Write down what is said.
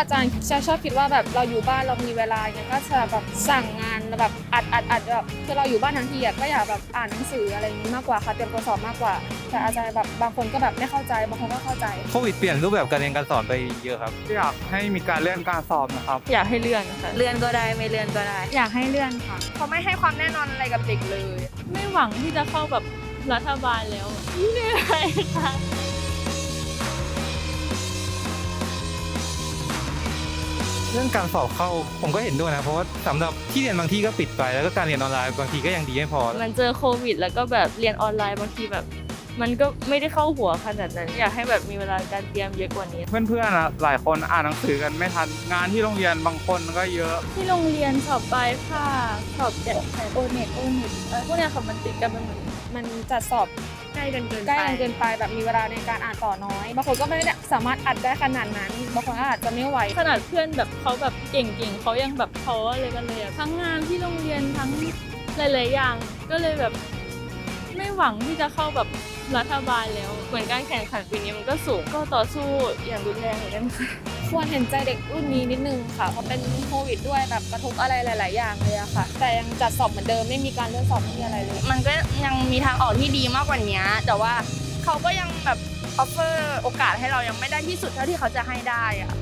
อาจารย์จะชอบคิดว่าแบบเราอยู่บ้านเรามีเวลาอย่างเงี้ยก็จะแบบสั่งงานแบบอัดอัดอัดแบบคือเราอยู่บ้านทั้งทีอะก็อยากแบบอ่านหนังสืออะไรอย่างนี้มากกว่าค่ะเตรียมตัวสอบมากกว่า แต่อาจารย์แบบบางคนก็แบบไม่เข้าใจบางคนก็เข้าใจ โควิดเปลี่ยนรูปแบบการเรียนการสอนไปเยอะครับ อยากให้มีการเลื่อนการสอบนะครับ อยากให้เลื่อนค่ะเลื่อนก็ได้ไม่เลื่อนก็ได้ อยากให้เลื่อนค่ะเขาไม่ให้ความแน่นอนอะไรกับเด็กเลย ไม่หวังที่จะเข้าแบบรัฐบาลแล้วเหนื่อยค่ะ เรื่องการสอบเข้าผมก็เห็นด้วยนะเพราะว่าสำหรับที่เรียนบางที่ก็ปิดไปแล้วก็การเรียนออนไลน์บางทีก็ยังดีไม่พอ มันเจอโควิด แล้วก็แบบเรียนออนไลน์บางทีแบบ มันก็ไม่ได้เข้าหัวขนาดนั้น อยากให้แบบมีเวลาการเตรียมเยอะกว่านี้ เพื่อนๆอะหลายคนอ่านหนังสือกันไม่ทันงานที่โรงเรียนบางคนก็เยอะ ที่โรงเรียนสอบปลายภาคสอบแกะแผนโอเน็ตโอเน็ตอะไรพวกเนี้ยค่ะมันติดกันไปหมดมันจัดสอบใกล้กันเกินใกล้ไปกันเกินไปแบบมีเวลาในการอ่านต่อน้อยบางคนก็ไม่ได้สามารถอัดได้ขนาดนั้นบางคนก็อาจจะไม่ไหวขนาดเพื่อนแบบเขาแบบเก่งๆเขายังแบบท้อเลยกันเลยอะทั้งงานที่โรงเรียนทั้งหลายๆอย่าง ก็เลยแบบ ไม่หวังที่จะเข้าแบบรัฐบาลแล้วเหมือนการแข่งขันปีนี้มันก็สูงก็ต่อสู้อย่างรุนแรงเหมือนกันค่ะควรเห็นใจเด็กรุ่นนี้นิดนึงค่ะเพราะเป็นโควิดด้วยแบบกระทบอะไรหลาย ๆ อย่างเลยอะค่ะ แต่ยังจัดสอบเหมือนเดิมไม่มีการเลื่อนสอบไม่มีอะไรเลย มันก็ยังมีทางออกที่ดีมากกว่านี้แต่ว่าเขาก็ยังแบบออฟเฟอร์โอกาสให้เรายังไม่ได้ที่สุดเท่าที่เขาจะให้ได้อะ